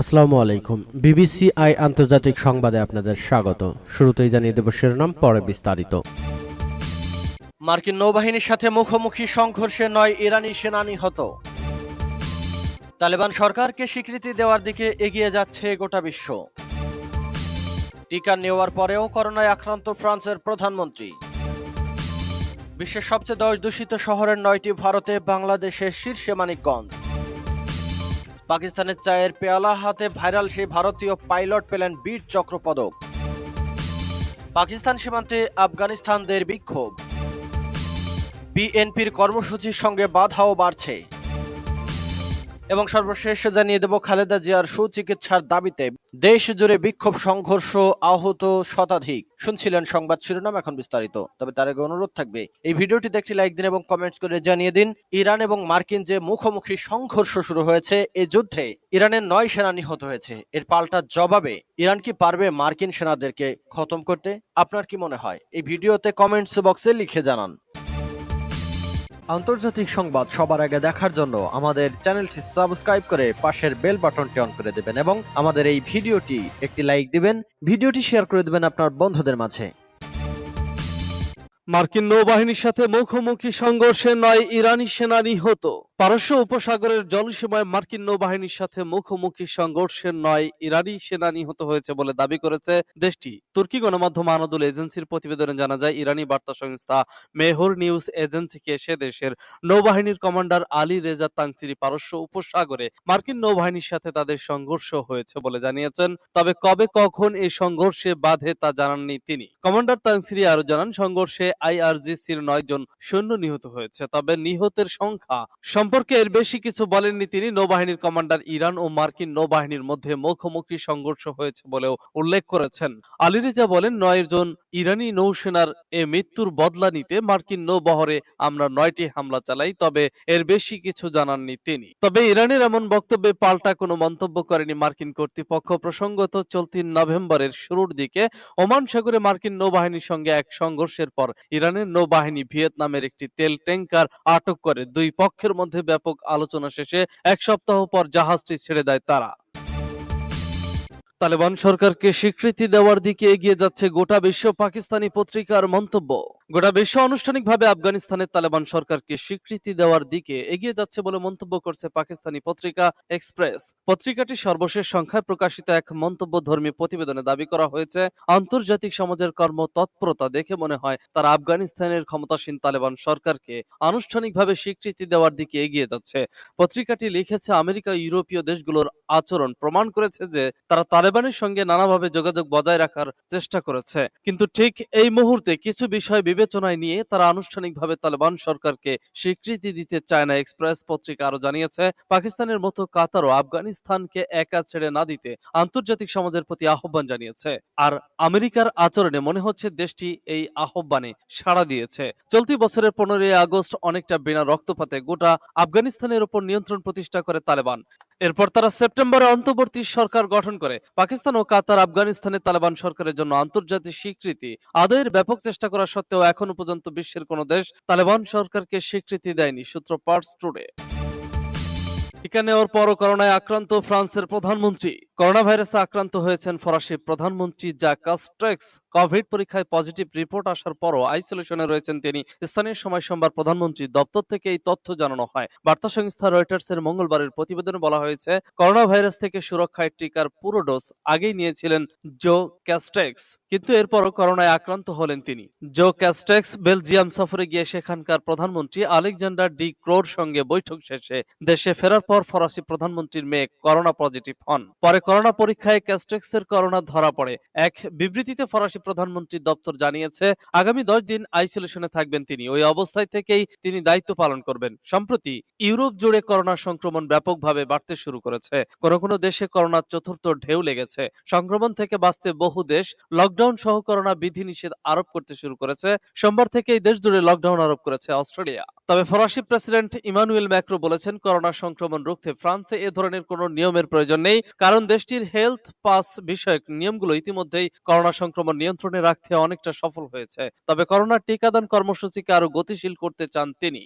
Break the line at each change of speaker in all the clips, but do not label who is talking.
আসসালামু আলাইকুম। BBC I আন্তর্জাতিক সংবাদে আপনাদের স্বাগত। শুরুতেই জানিয়ে দেব শিরোনাম, পরে বিস্তারিত। মার্কিন নৌবাহিনীর সাথে মুখোমুখি সংঘর্ষে নয় ইরানি সেনা নিহত। তালেবান সরকারকে স্বীকৃতি দেওয়ার দিকে এগিয়ে যাচ্ছে গোটা বিশ্ব। টিকা নেওয়ার পরেও করোনায় আক্রান্ত ফ্রান্সের প্রধানমন্ত্রী। বিশ্বের সবচেয়ে দশ দূষিত শহরের নয়টি ভারতে বাংলাদেশের শীর্ষে মানিকগঞ্জ। পাকিস্তানের চায়ের পেয়ালা হাতে ভাইরাল সেই ভারতীয় পাইলট পেলেন বীর চক্র পদক পাকিস্তান সীমান্তে আফগানিস্তানদের বিক্ষোভ। বিএনপির কর্মসূচির সঙ্গে বাধাও বাড়ছে। এবং সর্বশেষ জানিয়ে দেব খালেদা জিয়ার সুচিকিৎসার দাবিতে দেশ জুড়ে বিক্ষোভ, সংঘর্ষ আহত শতাধিক। শুনছিলেন সংবাদ শিরোনাম এখন বিস্তারিত। তবে তার আগে অনুরোধ থাকবে, এই ভিডিওটিতে একটি লাইক দিন এবং কমেন্টস করে জানিয়ে দিন, ইরান এবং মার্কিন যে মুখোমুখি সংঘর্ষ শুরু হয়েছে এই যুদ্ধে ইরানের নয় সেনা নিহত হয়েছে। এর পাল্টা জবাবে ইরান কি পারবে মার্কিন সেনাদেরকে খতম করতে? আপনার কি মনে হয়? এই ভিডিওতে কমেন্টস বক্সে লিখে জানান। আন্তর্জাতিক সংবাদ সবার আগে দেখার জন্য আমাদের চ্যানেলটি সাবস্ক্রাইব করে পাশের বেল বাটনটি অন করে দেবেন এবং আমাদের এই ভিডিওটি একটি লাইক দিবেন, ভিডিওটি শেয়ার করে দেবেন আপনার বন্ধুদের মাঝে।
মার্কিন নৌবাহিনীর সাথে মুখোমুখি সংঘর্ষে নয় ইরানি সেনা নিহত। পারস্য উপসাগরের জলসীমায় মার্কিন নৌবাহিনীর সাথে মুখোমুখি সংঘর্ষে নয় ইরানি সেনা নিহত হয়েছে বলে দাবি করেছে দেশটি। তুর্কি গণমাধ্যম আনাদুল এজেন্সির প্রতিবেদনে জানা যায়, ইরানি বার্তা সংস্থা মেহর নিউজ এজেন্সিকে সে দেশের নৌবাহিনীর কমান্ডার আলী রেজা তাংসিরি পারস্য উপসাগরে মার্কিন নৌবাহিনীর সাথে তাদের সংঘর্ষ হয়েছে বলে জানিয়েছেন। তবে কবে কখন এই সংঘর্ষে বাধে তা জানাননি তিনি। কমান্ডার তাংসিরি আরও জানান, সংঘর্ষে আইআরজিসির নয় জন সৈন্য নিহত হয়েছে, তবে নিহতের সংখ্যা সম্পর্কে এর বেশি কিছু বলেননি তিনি। নৌবাহিনীর কমান্ডার ইরান ও মার্কিন নৌবাহিনীর মধ্যে মুখোমুখি সংঘর্ষ হয়েছে বলেও উল্লেখ করেছেন। আলী রেজা বলেন, নয় জন ইরানি নৌসেনার এ মৃত্যুর বদলা নিতে মার্কিন নৌবহরে আমরা নয়টি হামলা চালাই, তবে এর বেশি কিছু জানাননি তিনি। তবে ইরানের এমন বক্তব্যে পাল্টা কোনো মন্তব্য করেনি মার্কিন কর্তৃপক্ষ। প্রসঙ্গত, চলতি নভেম্বরের শুরুর দিকে ওমান সাগরে মার্কিন নৌবাহিনীর সঙ্গে এক সংঘর্ষের পর ইরানের নৌবাহিনী ভিয়েতনামের একটি তেল ট্যাঙ্কার আটক করে দুই পক্ষের মধ্যে ব্যাপক আলোচনা শেষে এক সপ্তাহ পর জাহাজটি ছেড়ে দেয় তারা। তালেবান সরকারকে স্বীকৃতি দেওয়ার দিকে এগিয়ে যাচ্ছে গোটা বিশ্ব পাকিস্তানি পত্রিকার মন্তব্য। গোটা বিশ্ব আনুষ্ঠানিকভাবে আফগানিস্তানের তালেবান সরকারকে স্বীকৃতি দেওয়ার দিকে এগিয়ে যাচ্ছে বলে মন্তব্য করছে পাকিস্তানি পত্রিকা এক্সপ্রেস। পত্রিকাটি সর্বশেষ সংখ্যায় প্রকাশিত এক মন্তব্য ধর্মী প্রতিবেদনে দাবি করা হয়েছে, আন্তর্জাতিক সমাজের কর্ম তৎপরতা দেখে মনে হয় তারা আফগানিস্তানের ক্ষমতাসীন তালেবান সরকারকে আনুষ্ঠানিকভাবে স্বীকৃতি দেওয়ার দিকে এগিয়ে যাচ্ছে। পত্রিকাটি লিখেছে, আমেরিকা ইউরোপীয় দেশগুলোর আচরণ প্রমাণ করেছে যে তারা তালেবানের সঙ্গে নানাভাবে যোগাযোগ বজায় রাখার চেষ্টা করেছে। কিন্তু ঠিক এই মুহূর্তে কিছু বিষয় বিবেচনায় নিয়ে তারা আনুষ্ঠানিকভাবে তালেবান সরকারকে স্বীকৃতি দিতে চায় না। এক্সপ্রেস পত্রিকা আরও জানিয়েছে, পাকিস্তানের মতো কাতারও আফগানিস্তানকে একা ছেড়ে না দিতে আন্তর্জাতিক সমাজের প্রতি আহ্বান জানিয়েছে। আর আমেরিকার আচরণে মনে হচ্ছে দেশটি এই আহ্বানে সাড়া দিয়েছে। চলতি বছরের পনেরোই আগস্ট অনেকটা বিনা রক্তপাতে গোটা আফগানিস্তানের উপর নিয়ন্ত্রণ প্রতিষ্ঠা করে তালেবান। এরপর তারা সেপ্টেম্বরে অন্তর্বর্তী সরকার গঠন করে। পাকিস্তান ও কাতার আফগানিস্তানে তালেবান সরকারের জন্য আন্তর্জাতিক স্বীকৃতি। আদায়ের ব্যাপক চেষ্টা করা সত্ত্বেও এখনও পর্যন্ত বিশ্বের কোনো দেশ তালেবান সরকারকে স্বীকৃতি দেয়নি, সূত্র পার্টস টুডে। টিকা নেওয়ার পরও করোনায় আক্রান্ত ফ্রান্সের প্রধানমন্ত্রী। করোনা ভাইরাসে আক্রান্ত হয়েছেন ফরাসি প্রধানমন্ত্রী যা কাস্ট্রেক্স কোভিড পরীক্ষায় পজিটিভ রিপোর্ট আসার পরও আইসোলেশনে রয়েছেন তিনি। স্থানীয় সময় সোমবার প্রধানমন্ত্রী দপ্তর থেকে এই তথ্য জানানো হয়। বার্তা সংস্থা রয়টার্স এর মঙ্গলবারের প্রতিবেদনে বলা হয়েছে করোনা ভাইরাস থেকে সুরক্ষায় টিকার পুরো ডোজ আগেই নিয়েছিলেন জো ক্যাস্টেক্স কিন্তু এরপরও করোনায় আক্রান্ত হলেন তিনি। জো ক্যাস্টেক্স বেলজিয়াম সফরে গিয়ে সেখানকার প্রধানমন্ত্রী আলেকজান্ডার ডি ক্রোর সঙ্গে বৈঠক শেষে দেশে ফেরার পর ফরাসি প্রধানমন্ত্রীর মেয়ে করোনা পজিটিভ হন। পরে করোনা পরীক্ষায় ক্যাস্টেক্সের করোনা ধরা পড়ে। এক বিবৃতিতে ফরাসি প্রধানমন্ত্রী দপ্তর জানিয়েছে, আগামী দশ দিন আইসোলেশনে থাকবেন তিনি। ওই অবস্থায় থেকেই তিনি দায়িত্ব পালন করবেন। সম্প্রতি ইউরোপ জুড়ে করোনা সংক্রমণ ব্যাপকভাবে বাড়তে শুরু করেছে। কোনো কোনো দেশে করোনার চতুর্থ ঢেউ লেগেছে। সংক্রমণ থেকে বাঁচতে বহু দেশ লকডাউন সহ করোনা বিধিনিষেধ আরোপ করতে শুরু করেছে। সোমবার থেকেই দেশ জুড়ে লকডাউন আরোপ করেছে অস্ট্রেলিয়া। তবে ফরাসি প্রেসিডেন্ট ইমানুয়েল ম্যাক্রো বলেছেন, করোনা সংক্রমণ রুখতে ফ্রান্সে এ ধরনের কোনো নিয়মের প্রয়োজন নেই, কারণ দেশটির হেলথ পাস বিষয়ক নিয়মগুলো ইতিমধ্যেই করোনা সংক্রমণ নিয়ন্ত্রণে রাখতে অনেকটা সফল হয়েছে। তবে করোনা টিকাদান কর্মসূচিকে আরও গতিশীল করতে চান তিনি।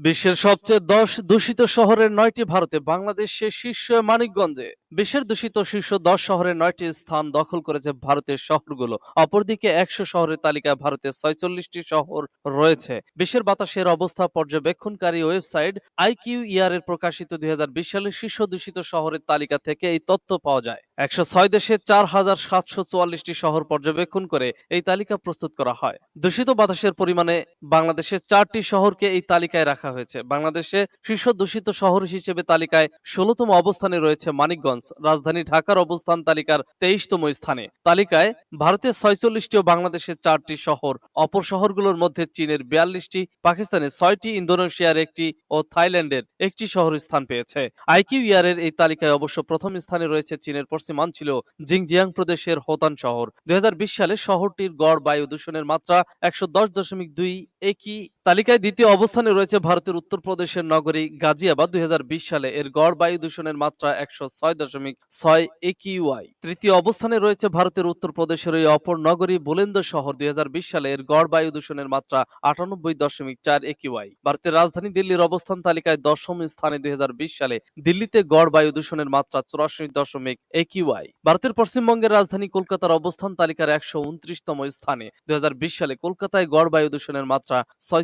বিশ্বের সবচেয়ে দশ দূষিত শহরের নয়টি ভারতে বাংলাদেশের শীর্ষ মানিকগঞ্জে। বিশ্বের দূষিত শীর্ষ দশ শহরের নয়টি স্থান দখল করেছে ভারতের শহরগুলো। অপরদিকে একশো শহরের তালিকায় ভারতের ছয়চল্লিশটি শহর রয়েছে। বিশ্বের বাতাসের অবস্থা পর্যবেক্ষণকারী ওয়েবসাইট আইকিউ ইয়ার এর প্রকাশিত দুই হাজার বিশ সালের শীর্ষ দূষিত শহরের তালিকা থেকে এই তথ্য পাওয়া যায়। একশো ছয় দেশে চার হাজার সাতশো চুয়াল্লিশটি শহর পর্যবেক্ষণ করে এই তালিকা প্রস্তুত করা হয়। দূষিত বাতাসের পরিমাণে বাংলাদেশের চারটি শহরকে এই তালিকায় রাখা হয়েছে। বাংলাদেশে শীর্ষ দূষিত শহর হিসেবে তালিকায় ষোলতম অবস্থানে রয়েছে মানিকগঞ্জ। রাজধানী ঢাকার অবস্থান তালিকার তেইশতম স্থানে। তালিকায় ভারতের ছয়চল্লিশটি ও বাংলাদেশের চারটি শহর। অপর শহরগুলোর মধ্যে চীনের বিয়াল্লিশটি, পাকিস্তানের ছয়টি, ইন্দোনেশিয়ার একটি ও থাইল্যান্ডের একটি শহর স্থান পেয়েছে। আইকিউ ইয়ারের এই তালিকায় অবশ্য প্রথম স্থানে রয়েছে চীনের পশ্চিমাঞ্চল জিংজিয়াং প্রদেশের হোতান শহর। দুই হাজার বিশ সালে শহরটির গড় বায়ু দূষণের মাত্রা একশো দশ দশমিক দুই একই তালিকায় দ্বিতীয় অবস্থানে রয়েছে ভারতের উত্তরপ্রদেশের নগরী গাজিয়াবাদ। দুই হাজার বিশ সালে এর গড় বায়ু দূষণের মাত্রা একশো ছয় দশমিক ছয় একিউআই। তৃতীয় অবস্থানে রয়েছে ভারতের উত্তরপ্রদেশের ওই অপর নগরী বুলেন্দ শহর। দুই সালে এর গড় বায়ু দূষণের মাত্রা আটানব্বই দশমিক চার একিউআই। ভারতের রাজধানী দিল্লির অবস্থান তালিকায় দশম স্থানে দুই হাজার বিশ সালে দিল্লিতে গড় বায়ু দূষণের মাত্রা চুরাশি দশমিক একিউআই। ভারতের পশ্চিমবঙ্গের রাজধানী কলকাতার অবস্থান তালিকার একশো উনত্রিশতম স্থানে। দুই হাজার বিশ সালে কলকাতায় গড় বায়ু দূষণের মাত্রা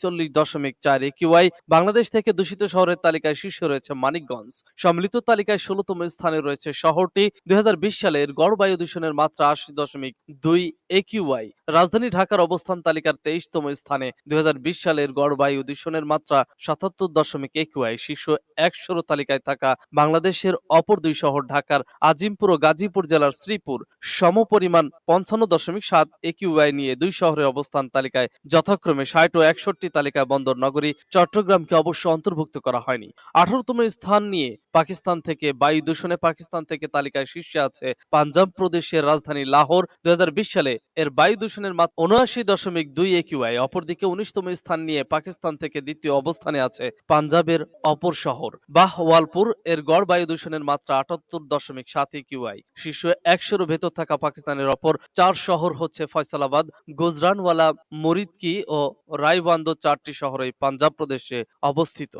ছয়চল্লিশ দশমিক চার একিউআই। বাংলাদেশ থেকে দূষিত শহরের তালিকায় শীর্ষে রয়েছে মানিকগঞ্জ। সম্মিলিত তালিকায় ষোলতম স্থানে রয়েছে শহরটি। দুই হাজার বিশ সালের গড় বায়ু দূষণের মাত্রা আশি দশমিক দুই একিউআই। রাজধানী ঢাকার অবস্থান তালিকার তেইশতম স্থানে। দুই হাজার বিশ সালের গড় বায়ু দূষণের মাত্রা সাতাত্তর দশমিক একিউআই শীর্ষ একশোর তালিকায় থাকা বাংলাদেশের অপর দুই শহর ঢাকার আজিমপুর ও গাজীপুর জেলার শ্রীপুর। সমপরিমাণ পঞ্চান্ন দশমিক সাত একিউআই নিয়ে দুই শহরের অবস্থান তালিকায় যথাক্রমে ষাট ও একষট্টি তালিকায় বন্দর নগরী চট্টগ্রামকে অবশ্য অন্তর্ভুক্ত করা হয়নি। আঠারোতম স্থান নিয়ে পাকিস্তান থেকে বায়ু দূষণে পাকিস্তান থেকে তালিকায় শীর্ষে আছে পাঞ্জাব প্রদেশের রাজধানী লাহোর। দুই হাজার বিশ সালে এর বায়ু দূষণের মাত্রা উনআশি দশমিক দুই একিউআই, অপরদিকে উনিশতম স্থান নিয়ে পাকিস্তান থেকে দ্বিতীয় অবস্থানে আছে পাঞ্জাবের অপর শহর। বাহওয়ালপুর এর গড় বায়ু দূষণের মাত্রা আটাত্তর দশমিক সাত একিউআই। শীর্ষ একশোর ভেতর থাকা পাকিস্তানের অপর চার শহর হচ্ছে ফয়সালাবাদ, গুজরানওয়ালা মরিদকি ও রাইবান্দো চারটি শহর এই পাঞ্জাব প্রদেশে অবস্থিত।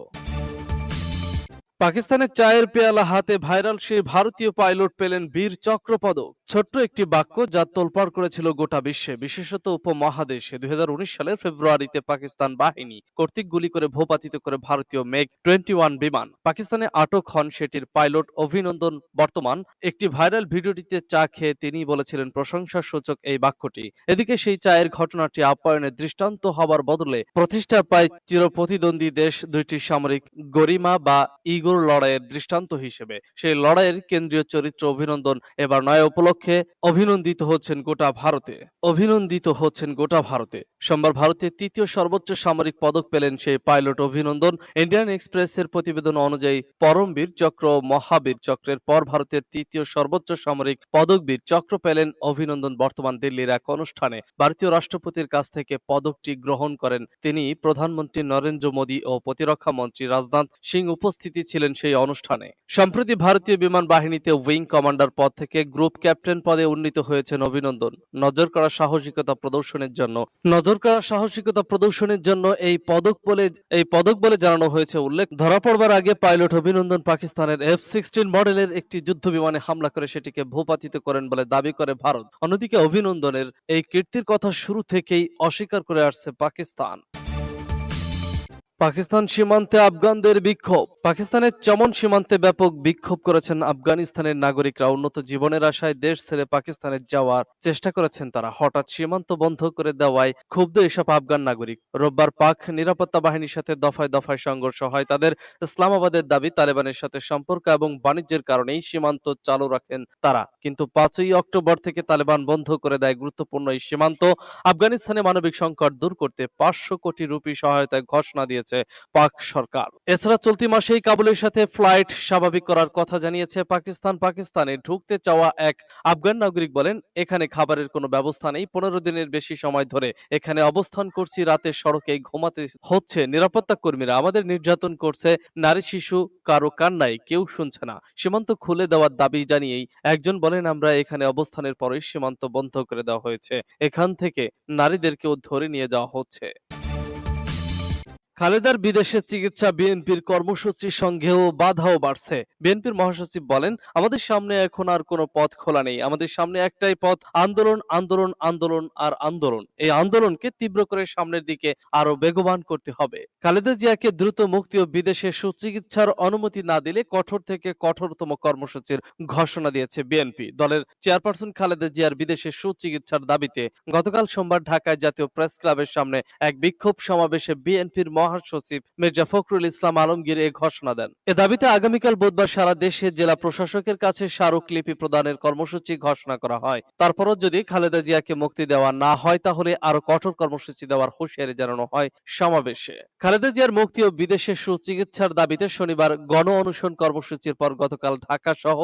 পাকিস্তানের চায়ের পেয়ালা হাতে ভাইরাল সেই ভারতীয় পাইলট পেলেন বীর চক্র পদক ছোট্ট একটি বাক্য যা তোলপাড় করেছিল গোটা বিশ্বে, বিশেষত উপমহাদেশে। দুই সালের ফেব্রুয়ারিতে পাকিস্তান বাহিনী কর্তৃক গুলি করে ভূপাতিত করে ভারতীয় মেঘ টোয়েন্টি ওয়ান বিমান। পাকিস্তানে আটক হন সেটির পাইলট অভিনন্দন বর্তমান। একটি ভাইরাল ভিডিওটিতে চা খেয়ে তিনি বলেছিলেন প্রশংসা সূচক এই বাক্যটি। এদিকে সেই চায়ের ঘটনাটি আপ্যায়নের দৃষ্টান্ত হবার বদলে প্রতিষ্ঠা পায় চিরপ্রতিদ্বন্দ্বী দেশ দুইটি সামরিক গরিমা বা ইগোর লড়াইয়ের দৃষ্টান্ত হিসেবে। সেই লড়াইয়ের কেন্দ্রীয় চরিত্র অভিনন্দন। এবার নয় উপলক্ষে অভিনন্দিত হচ্ছেন গোটা ভারতে। অভিনন্দিত হচ্ছেন গোটা ভারতে। সোমবার ভারতের তৃতীয় সর্বোচ্চ সামরিক পদক পেলেন সেই পাইলট অভিনন্দন। ইন্ডিয়ান এক্সপ্রেসের প্রতিবেদন অনুযায়ী পরমবীর চক্র মহাবীর চক্রের পর ভারতের তৃতীয় সর্বোচ্চ সামরিক পদকবীর চক্র পেলেন অভিনন্দন বর্তমান দিল্লির এক অনুষ্ঠানে। ভারতীয় রাষ্ট্রপতির কাছ থেকে পদকটি গ্রহণ করেন তিনি প্রধানমন্ত্রী নরেন্দ্র মোদী ও প্রতিরক্ষা মন্ত্রী রাজনাথ সিং। উপস্থিতি ছিলেন সেই অনুষ্ঠানে। সম্প্রতি ভারতীয় বিমান বাহিনীতে উইং কমান্ডার পদ থেকে গ্রুপ ক্যাপ্টেন পদে উন্নীত হয়েছেন অভিনন্দন। নজর করা সাহসিকতা প্রদর্শনের জন্য। নজর করা সাহসিকতা প্রদর্শনের জন্য এই পদক বলে, এই পদক বলে জানানো হয়েছে উল্লেখ। ধরা পড়বার আগে পাইলট অভিনন্দন পাকিস্তানের এফ সিক্সটিন মডেলের একটি যুদ্ধ বিমানে হামলা করে সেটিকে ভূপাতিত করেন বলে দাবি করে ভারত। অন্যদিকে অভিনন্দনের এই কীর্তির কথা শুরু থেকেই অস্বীকার করে আসছে পাকিস্তান। পাকিস্তান সীমান্তে আফগানদের বিক্ষোভ। পাকিস্তানের চমন সীমান্তে ব্যাপক বিক্ষোভ করেছেন আফগানিস্তানের নাগরিকরা। উন্নত জীবনের আশায় দেশ ছেড়ে পাকিস্তানে যাওয়ার চেষ্টা করেছেন তারা। হঠাৎ সীমান্ত বন্ধ করে দেওয়ায় ক্ষুব্ধ এসব আফগান নাগরিক। রোববার পাক নিরাপত্তা বাহিনীর সাথে দফায় দফায় সংঘর্ষ হয়। তাদের ইসলামাবাদের দাবি, তালেবানের সাথে সম্পর্ক এবং বাণিজ্যের কারণেই সীমান্ত চালু রাখেন তারা। কিন্তু পাঁচই অক্টোবর থেকে তালেবান বন্ধ করে দেয় গুরুত্বপূর্ণ এই সীমান্ত। আফগানিস্তানে মানবিক সংকট দূর করতে পাঁচশো কোটি রুপি সহায়তায় ঘোষণা দিয়েছে পাক সরকার। এছাড়া চলতি মাসেই কাবুলের সাথে ফ্লাইট স্বাভাবিক করার কথা জানিয়েছে পাকিস্তান। পাকিস্তানে ঢুকতে চাওয়া এক আফগান নাগরিক বলেন, এখানে খাবারের কোনো ব্যবস্থা নেই। পনেরো দিনের বেশি সময় ধরে এখানে অবস্থান করছি। রাতের সড়কে ঘুমাতে হচ্ছে। নিরাপত্তা কর্মীরা আমাদের নির্যাতন করছে। নারী, শিশু কারও কান্নায় কেউ শুনছে না। সীমান্ত খুলে দেওয়ার দাবি জানিয়েই একজন বলেন, আমরা এখানে অবস্থানের পরেই সীমান্ত বন্ধ করে দেওয়া হয়েছে। এখান থেকে নারীদেরকেও ধরে নিয়ে যাওয়া হচ্ছে। খালেদার বিদেশে চিকিৎসা বিএনপির কর্মসূচির সঙ্গেও বাধাও বাড়ছে। বিএনপির মহাসচিব বলেন, আমাদের সামনে এখন আর কোনো পথ খোলা নেই। আমাদের সামনে একটাই পথ, আন্দোলন আন্দোলন আন্দোলন আর আন্দোলন। এই আন্দোলনকে তীব্র করে সামনের দিকে আরও বেগবান করতে হবে। খালেদা জিয়াকে দ্রুত মুক্তি ও বিদেশে সুচিকিৎসার অনুমতি না দিলে কঠোর থেকে কঠোরতম কর্মসূচির ঘোষণা দিয়েছে বিএনপি। দলের চেয়ারপারসন খালেদা জিয়ার বিদেশে সুচিকিৎসার দাবিতে গতকাল সোমবার ঢাকায় জাতীয় প্রেস ক্লাবের সামনে এক বিক্ষোভ সমাবেশে বিএনপির মহাসচিব মির্জা ফখরুল ইসলাম আলমগীর এ ঘোষণা দেন। এ দাবিতে আগামীকাল বুধবার সারা দেশে জেলা প্রশাসকের কাছে স্মারকলিপি প্রদানের কর্মসূচি ঘোষণা করা হয়। তারপরও যদি খালেদা জিয়াকে মুক্তি দেওয়া না হয়, তাহলে আরও কঠোর কর্মসূচি দেওয়ার হুঁশিয়ারি জানানো হয় সমাবেশে। খালেদা জিয়ার মুক্তি ও বিদেশে সুচিকিৎসার দাবিতে শনিবার গণ অনুসরণ কর্মসূচির পর গতকাল ঢাকা সহ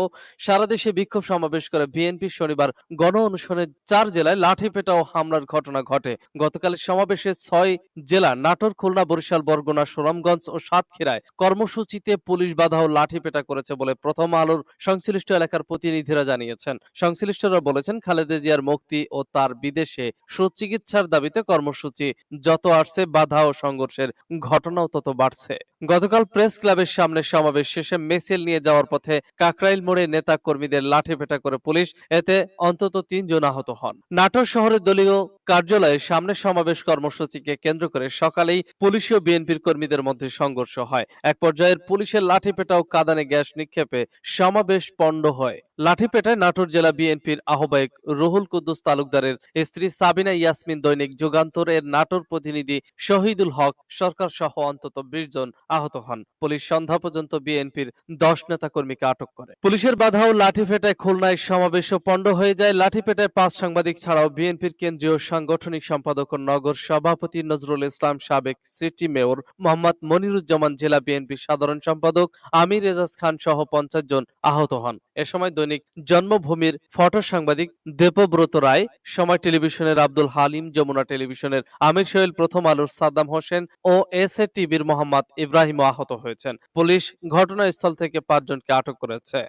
সারা দেশে বিক্ষোভ সমাবেশ করে বিএনপি শনিবার গণ অনুসরণে চার জেলায় লাঠিপেটা ও হামলার ঘটনা ঘটে। গতকালের সমাবেশে ছয় জেলা, নাটোর, খুলনা, বরিশাল বরগুনা সুনামগঞ্জ ও সাতক্ষীরায় কর্মসূচিতে পুলিশ বাধা ও লাঠিপেটা করেছে বলে প্রথম আলোর সংশ্লিষ্ট এলাকার প্রতিনিধিরা জানিয়েছেন। সংশ্লিষ্টরা বলেছেন, খালেদা জিয়ার মুক্তি ও তার বিদেশে সুচিকিৎসার দাবিতে কর্মসূচি যত আসছে, বাধা ও সংঘর্ষের ঘটনাও তত বাড়ছে। গতকাল প্রেস ক্লাবের সামনে সমাবেশ শেষে মিছিল নিয়ে যাওয়ার পথে কাকরাইল মোড়ে নেতা কর্মীদের লাঠিপেটা করে পুলিশ, এতে অন্তত তিনজন আহত হন। নাটোর শহরের দলীয় কার্যালয়ের সামনে সমাবেশ কর্মসূচিকে কেন্দ্র করে সকালেই পুলিশ ও বিএনপির কর্মীদের মধ্যে সংঘর্ষ হয়। এক পর্যায়ের পুলিশের লাঠিপেটা ও কাদানে গ্যাস নিক্ষেপে সমাবেশ পণ্ড হয়। লাঠিপেটায় নাটোর জেলা বিএনপির আহ্বায়ক রুহুল কুদ্দুস তালুকদারের স্ত্রী সাবিনা ইয়াসমিন দৈনিক যুগান্তর এর নাটোর প্রতিনিধি শহীদুল হক সরকার সহ অন্তত বিশ জন আহত হন। পুলিশ সন্ধ্যা পর্যন্ত বিএনপির দশ নেতা কর্মীকে আটক করে। পুলিশের বাধা ও লাঠিপেটায় খুলনায় সমাবেশ পণ্ড হয়ে যায়। লাঠিপেটায় পাঁচ সাংবাদিক ছাড়াও বিএনপির কেন্দ্রীয় সাংগঠনিক সম্পাদক নগর সভাপতি নজরুল ইসলাম, সাবেক সিটি মেয়র মোহাম্মদ মনিরুজ্জামান, জেলা বিএনপির সাধারণ সম্পাদক আমির এজাজ খান সহ পঞ্চাশ জন আহত হন। এ সময় দৈনিক জন্মভূমির ফটো সাংবাদিক দেবব্রত রায়, সময় টেলিভিশনের আব্দুল হালিম, যমুনা টেলিভিশনের আমির সোহেল, প্রথম আলোর সাদ্দাম হোসেন ও এস এ টিভির মোহাম্মদ ইব্রাহিম আহত হয়েছেন। পুলিশ ঘটনাস্থল থেকে পাঁচজনকে আটক করেছে।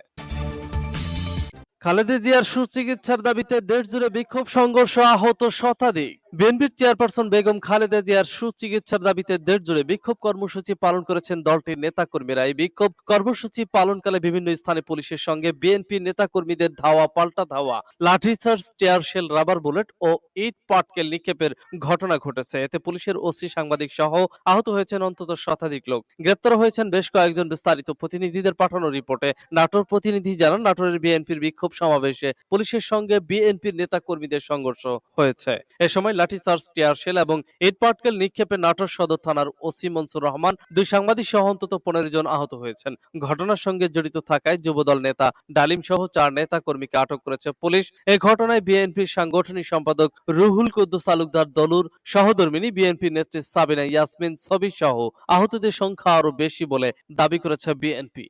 খালেদা জিয়ার সুচিকিৎসার দাবিতে দেশ জুড়ে বিক্ষোভ, সংঘর্ষ আহত শতাধিক। বিএনপির চেয়ারপারসন বেগম খালেদা জিয়ার সুচিকিৎসার দাবিতে দেশ জুড়ে বিক্ষোভ কর্মসূচি পালন করেছেন দলটির নেতাকর্মীরা। এই বিক্ষোভ কর্মসূচি পালনকালে বিভিন্ন স্থানে পুলিশের সঙ্গে বিএনপি নেতাকর্মীদের ধাওয়া, পাল্টা ধাওয়া লাঠিচার্জ টিয়ার শেল, রাবার বুলেট ও ইট পাটকেল নিক্ষেপের ঘটনা ঘটেছে। এতে পুলিশের ওসি, সাংবাদিক সহ আহত হয়েছেন অন্তত শতাধিক লোক। গ্রেপ্তার হয়েছেন বেশ কয়েকজন বিস্তারিত প্রতিনিধিদের পাঠানো রিপোর্টে। নাটোর প্রতিনিধি জানান, নাটোরের বিএনপির বিক্ষোভ সমাবেশে পুলিশের সঙ্গে বিএনপির নেতা কর্মীদের সংঘর্ষ হয়েছে। এ সময় লাঠিচার্জ টিয়ার শেল এবং ইট পাটকেল নিক্ষেপে নাটোর সদর থানার ওসি মনসুর রহমান, দুই সাংবাদিক সহ অন্তত পনেরো জন আহত হয়েছেন। ঘটনার সঙ্গে জড়িত থাকায় যুবদল নেতা ডালিম সহ চার নেতা কর্মীকে আটক করেছে পুলিশ। এ ঘটনায় বিএনপির সাংগঠনিক সম্পাদক রুহুল কুদ্দুস তালুকদার দলুর সহধর্মিনী বিএনপি নেত্রী সাবিনা ইয়াসমিন সবি সহ আহতদের সংখ্যা আরও বেশি বলে দাবি করেছে বিএনপি।